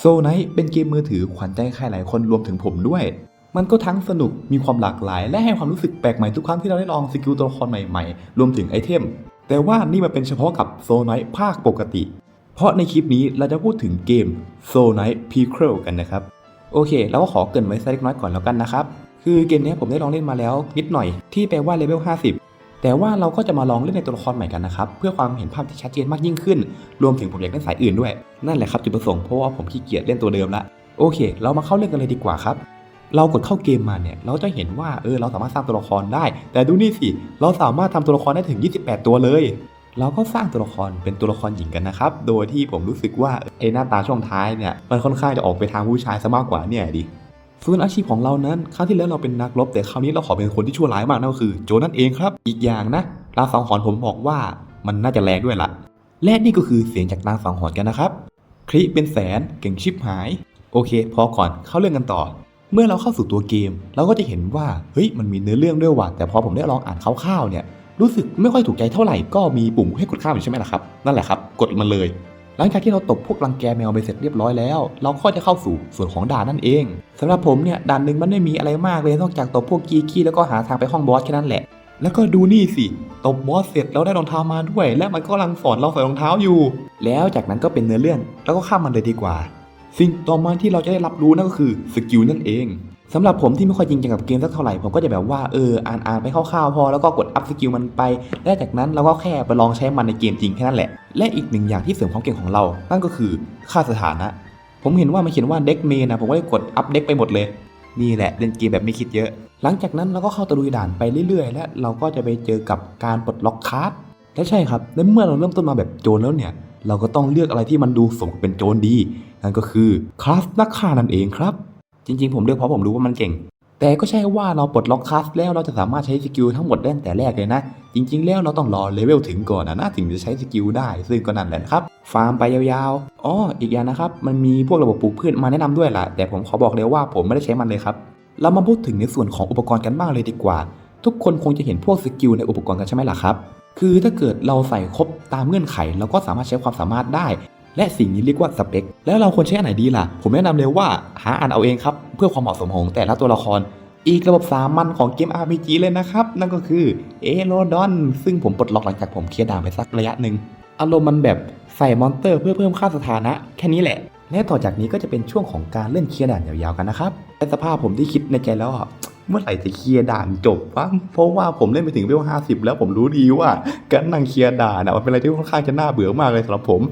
โซไนเป็นเกมมือถือขวัญใจใครหลายคนรวมถึงผมด้วย มันก็ทั้งสนุกมีความหลากหลาย และให้ความรู้สึกแปลกใหม่ทุกครั้งที่เราได้ลองสกิลตัวละครใหม่ๆ รวมถึงไอเทม แต่ว่านี่มันเป็นเฉพาะกับโซไนภาคปกติ เพราะในคลิปนี้เราจะพูดถึงเกม Soul Knight p i c r e l กันนะครับ โอเคเราก็ขอเกินไว้สักเล็กน้อยก่อนแล้วกันนะครับ คือเกมนี้ผมได้ลองเล่นมาแล้วนิดหน่อยที่แปลว่าเลเวล50 แต่ว่าเราก็จะมาลองเล่นในตัวละครใหม่กันนะครับ เพื่อความเห็นภาพที่ชัดเจนมากยิ่งขึ้น รวมถึงผมอยากเล่นสายอื่นด้วย นั่นแหละครับจุดประสงค์เพราะว่าผมขี้เกียจเล่นตัวเดิมละโอเค เรามาเข้าเรื่องกันเลยดีกว่าครับ เรากดเข้าเกมมาเนี่ย เราจะเห็นว่าเออเราสามารถสร้างตัวละครได้ แต่ดูนี่สิเราสามารถทำตัวละครได้ถึง 28 ตัวเลย เราก็สร้างตัวละครเป็นตัวละครหญิงกันนะครับโดยที่ผมรู้สึกว่าไอ้หน้าตาช่วงท้ายเนี่ยมันค่อนข้างจะออกไปทางผู้ชายซะมากกว่าเนี่ยดิ ส่วนอาชีพของเรานั้นครั้งที่แล้วเราเป็นนักรบแต่คราวนี้เราขอเป็นคนที่ชั่วร้ายมากนั่นก็คือ โจนั่นเองครับ อีกอย่างนะลางสังหรณ์ผมบอกว่ามันน่าจะแรงด้วยละและนี่ก็คือเสียงจากนางสังหรณ์กันนะครับคลิเป็นแสนเก่งชิบหาย โอเค พอก่อนเข้าเรื่องกันต่อ เมื่อเราเข้าสู่ตัวเกม เราก็จะเห็นว่าเฮ้ยมันมีเนื้อเรื่องด้วยว่ะแต่พอผมได้ลองอ่านคร่าวๆเนี่ยรู้สึกไม่ค่อยถูกใจเท่าไหร่ก็มีปุ่มให้กดข้ามอยู่ใช่ไหมล่ะครับนั่นแหละครับ กดมันเลย หลังจากที่เราตบพวกรังแกแมวไปเสร็จเรียบร้อยแล้ว เราก็จะเข้าสู่ส่วนของด่านนั่นเองสำหรับผมเนี่ยด่านหนึ่งมันไม่มีอะไรมากเลยนอกจากตบพวกกีกี้แล้วก็หาทางไปห้องบอสแค่นั้นแหละ แล้วก็ดูนี่สิตบบอสเสร็จเราได้รองเท้ามาด้วย และมันก็กำลังสอนเราใส่รองเท้าอยู่ แล้วจากนั้นก็เป็นเนื้อเรื่องแล้วก็ข้ามมันเลยดีกว่า สิ่งต่อมาที่เราจะได้รับรู้นั่นก็คือสกิลนั่นเอง สำหรับผมที่ไม่ค่อยจริงจังกับเกมสักเท่าไหร่ ผมก็จะแบบว่าเอออ่านอ่านไปคร่าวๆพอ แล้วก็กดอัพสกิลมันไป และจากนั้นเราก็แค่ไปลองใช้มันในเกมจริงแค่นั้นแหละ และอีกหนึ่งอย่างที่เสริมความเก่งของเรา นั่นก็คือค่าสถานะ ผมเห็นว่ามันเขียนว่าเด็กเมนนะผมก็เลยกดอัพเด็กไปหมดเลย นี่แหละเล่นเกมแบบไม่คิดเยอะ หลังจากนั้นเราก็เข้าตะลุยด่านไปเรื่อยๆ และเราก็จะไปเจอกับการปลดล็อกคาร์ดและใช่ครับในเมื่อเราเริ่มต้นมาแบบโจรแล้วเนี่ย เราก็ต้องเลือกอะไรที่มันดูสมกับเป็นโจรดี นั่นก็คือคลาสนักฆ่านั่นเองครับ จริงๆ ผมเลือกเพราะผมรู้ว่ามันเก่ง แต่ก็ใช่ว่าเราปลดล็อกคลาสแล้วเราจะสามารถใช้สกิลทั้งหมดได้ตั้งแต่แรกเลยนะ จริง ๆ แล้วเราต้องรอเลเวลถึงก่อนนะนะถึงจะใช้สกิลได้ ซึ่งก็นั่นแหละครับ ฟาร์มไปยาวๆอ๋ออีกอย่างนะครับ มันมีพวกระบบปลูกพืชมาแนะนำด้วยล่ะแต่ผมขอบอกเลยว่าผมไม่ได้ใช้มันเลยครับ เรามาพูดถึงในส่วนของอุปกรณ์กันบ้างเลยดีกว่า ทุกคนคงจะเห็นพวกสกิลในอุปกรณ์กันใช่ไหมล่ะครับคือถ้าเกิดเราใส่ครบตามเงื่อนไขเราก็สามารถใช้ความสามารถได้ และสิ่งนี้เรียกว่าสเปค แล้วเราควรใช้อันไหนดีล่ะ ผมแนะนำเลยว่าหาอ่านเอาเองครับ เพื่อความเหมาะสมของแต่ละตัวละคร อีกระบบสามัญของเกม RPG เลยนะครับ นั่นก็คือเอโ d ดอนซึ่งผมปลดล็อกหลังจากผมเคลียร์ด่านไปสักระยะหนึ่งอารมณ์มันแบบใส่มอนเตอร์เพื่อเพิ่มค่าสถานะ แค่นี้แหละ และต่อจากนี้ก็จะเป็นช่วงของการเล่นเคลียร์ด่านยาวๆกันนะครับแต่สภาพผมที่คิดในใจแล้วเมื่อไหร่จะเคลียร์ด่านจบวะเพราะว่าผมเล่นไปถึงเวล50แล้วผมรู้ดีว่าการนั่งเคลียร์ด่านอะมันเป็นอะไรที่ค่อนข้างจะน่าเบื่อมากเลยสำหรับผม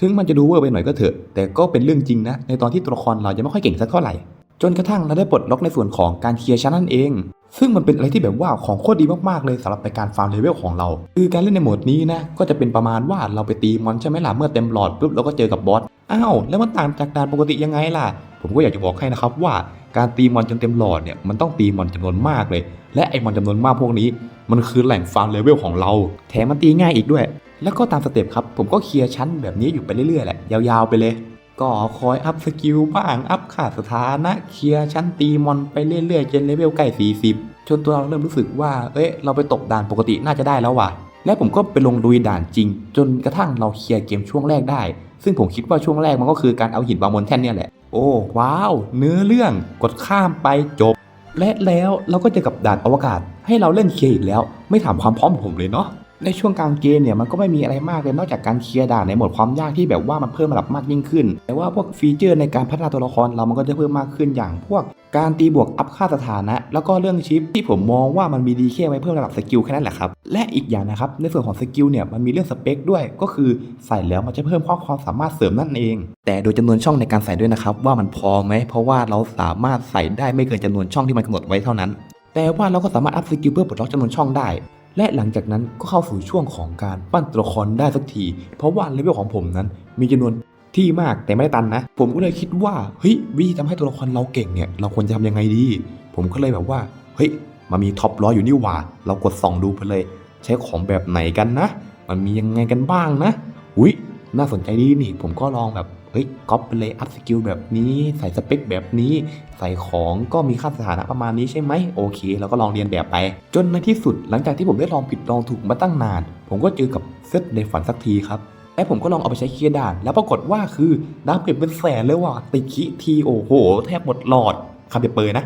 ถึงมันจะดูเวอร์ไปหน่อยก็เถอะ แต่ก็เป็นเรื่องจริงนะ ในตอนที่ตัวละครเรายังไม่ค่อยเก่งสักเท่าไหร่ จนกระทั่งเราได้ปลดล็อกในส่วนของการเคลียร์ชั้นนั่นเอง ซึ่งมันเป็นอะไรที่แบบว่าของโคตรดีมากๆเลยสำหรับในการฟาร์มเลเวลของเรา คือการเล่นในโหมดนี้นะ ก็จะเป็นประมาณว่าเราไปตีมอนใช่ไหมล่ะ เมื่อเต็มหลอดปุ๊บเราก็เจอกับบอส อ้าว แล้วมันต่างจากด่านปกติยังไงล่ะ ผมก็อยากจะบอกให้นะครับว่า การตีมอนจนเต็มหลอดเนี่ย มันต้องตีมอนจำนวนมากเลย และไอ้มอนจำนวนมากพวกนี้ มันคือแหล่งฟาร์มเลเวลของเรา แถมมันตีง่ายอีกด้วย แล้วก็ตามสเต็ปครับ ผมก็เคลียร์ชั้นแบบนี้อยู่ไปเรื่อยๆแหละ ยาวๆไปเลย ก็คอยอัพสกิลบ้าง อัพค่าสถานะ เคลียร์ชั้นตีมอนไปเรื่อยๆจนเลเวลใกล้40 จนตัวเราเริ่มรู้สึกว่า เอ๊ะ เราไปตกด่านปกติน่าจะได้แล้วว่ะ และผมก็ไปลงลุยด่านจริง จนกระทั่งเราเคลียร์เกมช่วงแรกได้ ซึ่งผมคิดว่าช่วงแรกมันก็คือการเอาหินวางบนแท่นเนี่ยแหละ โอ้ว้าว เนื้อเรื่องกดข้ามไปจบ และแล้วเราก็เจอกับด่านอวกาศให้เราเล่นเคลียร์อีกแล้ว ไม่ถามความพร้อมของผมเลยเนาะ ในช่วงกลางเกมเนี่ยมันก็ไม่มีอะไรมากเลยนอกจากการเคลียร์ด่านในโหมดความยากที่แบบว่ามันเพิ่มระดับมากยิ่งขึ้น แต่ว่าพวกฟีเจอร์ในการพัฒนาตัวละครเรามันก็จะเพิ่มมากขึ้นอย่างพวกการตีบวกอัพค่าสถานะ แล้วก็เรื่องชิปที่ผมมองว่ามันมีดีแค่ไว้เพิ่มระดับสกิลแค่นั้นแหละครับ และอีกอย่างนะครับในส่วนของสกิลเนี่ยมันมีเรื่องสเปคด้วย ก็คือใส่แล้วมันจะเพิ่มข้อความสามารถเสริมนั่นเอง แต่โดยจำนวนช่องในการใส่ด้วยนะครับว่ามันพอไหมเพราะว่าเราสามารถใส่ได้ไม่เกินจำนวนช่องที่มันกำหนดไว้เท่านั้น แต่ว่าเราก็สามารถอัพสกิลเพื่อปลดล็อกจำนวนช่องได้ และหลังจากนั้นก็เข้าสู่ช่วงของการปั้นตัวละครได้สักที เพราะว่าเลเวลของผมนั้น มีจำนวนที่มากแต่ไม่ได้ตันนะ ผมก็เลยคิดว่าเฮ้ยวิธีทำให้ตัวละครเราเก่งเนี่ย เราควรจะทำยังไงดี ผมก็เลยแบบว่า เฮ้ยมันมีท็อปร้อยอยู่นี่หว่า เรากดส่องดูไปเลย ใช้ของแบบไหนกันนะ มันมียังไงกันบ้างนะอุ้ย น่าสนใจดีนี่ผมก็ลองแบบเฮ้ยก๊อปไปเลยอัพสกิลแบบนี้ใส่สเปคแบบนี้ใส่ของก็มีค่าสถานะประมาณนี้ใช่ไหมโอเคเราก็ลองเรียนแบบไป จนในที่สุดหลังจากที่ผมได้ลองผิดลองถูกมาตั้งนาน ผมก็เจอกับเซตในฝันสักทีครับและผมก็ลองเอาไปใช้เคลียร์ด่าน แล้วปรากฏว่าคือดาเมจเป็นแสนเลยว่ะติคิทีโอโห แทบหมดหลอดคำเปรยนะ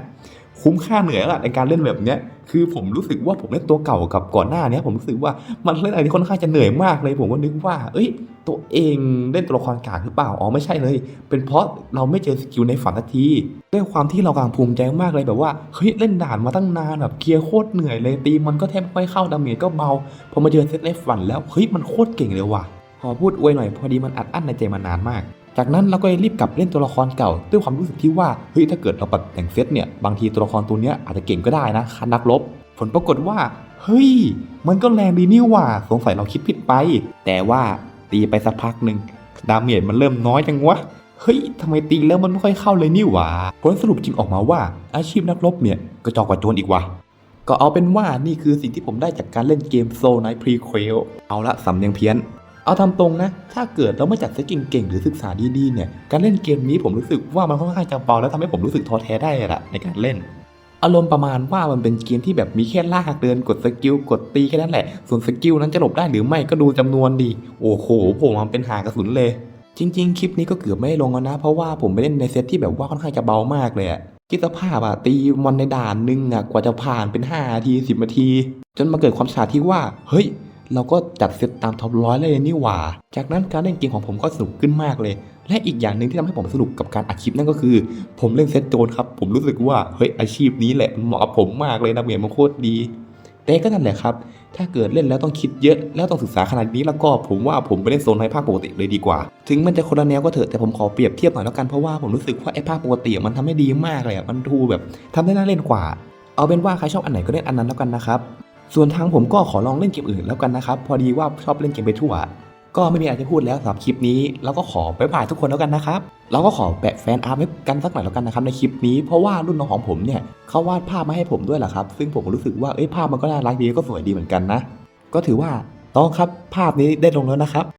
คุ้มค่าเหนื่อยแล้วล่ะในการเล่นแบบเนี้ยคือผมรู้สึกว่าผมเล่นตัวเก่ากับก่อนหน้านี้ผมรู้สึกว่ามันเล่นอะไรที่ค่อนข้างจะเหนื่อยมากเลย ผมก็นึกว่า เอ้ย ตัวเองเล่นตัวละครกากหรือเปล่าอ๋อไม่ใช่เลย เป็นเพราะเราไม่เจอสกิลในฝันทันทีด้วยความที่เรากำลังภูมิใจมากเลยแบบว่าเฮ้ยเล่นด่านมาตั้งนานแบบเคลียร์โคตรเหนื่อยเลยตีมันก็แทบไม่ค่อยเข้าดาเมจก็เบาพอมาเจอเซตในฝันแล้วเฮ้ยมันโคตรเก่งเลยว่ะขอพูดอวยหน่อยพอดีมันอัดอั้นในใจมานานมาก จากนั้นเราก็เลยรีบกลับเล่นตัวละครเก่า ด้วยความรู้สึกที่ว่าเฮ้ยถ้าเกิดเราปรับแต่งเซตเนี่ยบางทีตัวละครตัวเนี้ยอาจจะเก่งก็ได้นะคันนักรบ ผลปรากฏว่า เฮ้ย มันก็แรงดีนี่ว่าสงสัยเราคิดผิดไป แต่ว่าตีไปสักพักหนึ่งดาเมจมันเริ่มน้อยจังวะเฮ้ยทำไมตีแล้วมันไม่ค่อยเข้าเลยนี่หว่าผลสรุปจริงออกมาว่าอาชีพนักรบเนี่ยกระจอกกว่าโจรอีกว่ะก็เอาเป็นว่านี่คือสิ่งที่ผมได้จากการเล่นเกมโซน i พรีเควลเอาละสำเนียงเพี้ยน เอาทำตรงนะ ถ้าเกิดเราไม่จัดเซตเก่งๆ หรือศึกษาดีๆเนี่ย การเล่นเกมนี้ผมรู้สึกว่ามันค่อนข้างจะเบาแล้วทำให้ผมรู้สึกท้อแท้ได้ละในการเล่น อารมณ์ประมาณว่ามันเป็นเกมที่แบบมีแค่ลากเดินกดสกิลกดตีแค่นั้นแหละ ส่วนสกิลนั้นจะหลบได้หรือไม่ก็ดูจำนวนดี โอ้โหผมมันเป็นหากระสุนเลย จริง ๆ คลิปนี้ก็เกือบไม่ได้ลงแล้วนะ เพราะว่าผมไปเล่นในเซตที่แบบว่าค่อนข้างจะเบามากเลยอะคิดสภาพอะตีมันในด่านหนึงอะกว่าจะผ่านเป็น5นาที10นาที จนมาเกิดความฉาดที่ว่า เฮ้ย เราก็จัดเซตตามท็อปร้อยเลยนี่หว่า จากนั้นการเล่นเกมของผมก็สนุกขึ้นมากเลย และอีกอย่างหนึ่งที่ทำให้ผมสนุกกับการอัดคลิปนั่นก็คือ ผมเล่นเซตโจนครับ ผมรู้สึกว่าเฮ้ยอาชีพนี้แหละเหมาะผมมากเลยนะเมียมันโคตรดี แต่ก็นั่นแหละครับ ถ้าเกิดเล่นแล้วต้องคิดเยอะ แล้วต้องศึกษาขนาดนี้แล้วก็ผมว่าผมไปเล่นโซนในภาคปกติเลยดีกว่า ถึงมันจะคนละแนวก็เถอะแต่ผมขอเปรียบเทียบหน่อยแล้วกันเพราะว่าผมรู้สึกว่าไอ้ภาคปกติมันทำได้ดีมากเลยมันดูแบบทำได้น่าเล่นกว่า เอาเป็นว่าใครชอบอันไหนก็เล่นอันนั้นแล้วกันนะครับ ส่วนทางผมก็ขอลองเล่นเกมอื่นแล้วกันนะครับ พอดีว่าชอบเล่นเกมไปทั่ว ก็ไม่มีอะไรจะพูดแล้วสำหรับคลิปนี้แล้วก็ขอบายบายทุกคนแล้วกันนะครับ เราก็ขอแปะแฟนอาร์ตไว้กันสักหน่อยแล้วกันนะครับในคลิปนี้ เพราะว่ารุ่นน้องของผมเนี่ยเขาวาดภาพมาให้ผมด้วยแหละครับ ซึ่งผมก็รู้สึกว่าเอ้ยภาพมันก็น่ารักดีก็สวยดีเหมือนกันนะ ก็ถือว่าต้องครับภาพนี้ได้ลงแล้วนะครับ